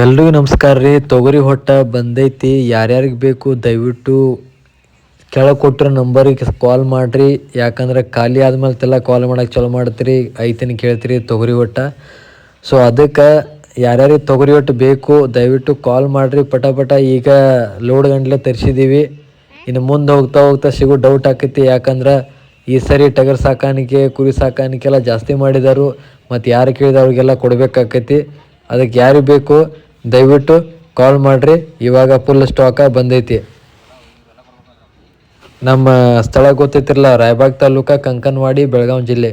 ಎಲ್ರಿಗೂ ನಮಸ್ಕಾರ ರೀ. ತೊಗರಿ ಹೊಟ್ಟ ಬಂದೈತಿ. ಯಾರ್ಯಾರಿಗೆ ಬೇಕು ದಯವಿಟ್ಟು ಕೆಳಗೆ ಕೊಟ್ಟಿರೋ ನಂಬರಿಗೆ ಕಾಲ್ ಮಾಡಿರಿ. ಯಾಕಂದ್ರೆ ಖಾಲಿ ಆದಮೇಲೆ ತೆಲ್ಲ ಕಾಲ್ ಮಾಡೋಕ್ಕೆ ಚಲೋ ಮಾಡ್ತೀರಿ. ಐತನ ಕೇಳ್ತೀರಿ ತೊಗರಿ ಹೊಟ್ಟ. ಸೊ ಅದಕ್ಕೆ ಯಾರ್ಯಾರಿಗೆ ತೊಗರಿ ಹೊಟ್ಟು ಬೇಕು, ದಯವಿಟ್ಟು ಕಾಲ್ ಮಾಡಿರಿ. ಪಟ ಪಟ ಈಗ ಲೋಡ್ ಗಂಟ್ಲೆ ತರಿಸಿದ್ದೀವಿ ಇನ್ನು ಮುಂದೆ ಹೋಗ್ತಾ ಹೋಗ್ತಾ ಸಿಗೋ ಡೌಟ್ ಆಕೈತಿ. ಯಾಕಂದ್ರೆ ಈ ಸರಿ ಟಗರ್ ಸಾಕಾಣಿಕೆ, ಕುರಿ ಸಾಕಾಣಿಕೆ ಎಲ್ಲ ಜಾಸ್ತಿ ಮಾಡಿದಾರು. ಮತ್ತು ಯಾರು ಕೇಳಿದ ಅವ್ರಿಗೆಲ್ಲ ಕೊಡಬೇಕಾಕೈತಿ. ಅದಕ್ಕೆ ಯಾರು ಬೇಕು, ದಯವಿಟ್ಟು ಕಾಲ್ ಮಾಡಿರಿ. ಇವಾಗ ಫುಲ್ ಸ್ಟಾಕ ಬಂದೈತಿ. ನಮ್ಮ ಸ್ಥಳ ಗೊತ್ತಿತ್ತಿರಲ್ಲ ರಾಯಬಾಗ್ ತಾಲೂಕ ಕಂಕನವಾಡಿ, ಬೆಳಗಾವಿ ಜಿಲ್ಲೆ.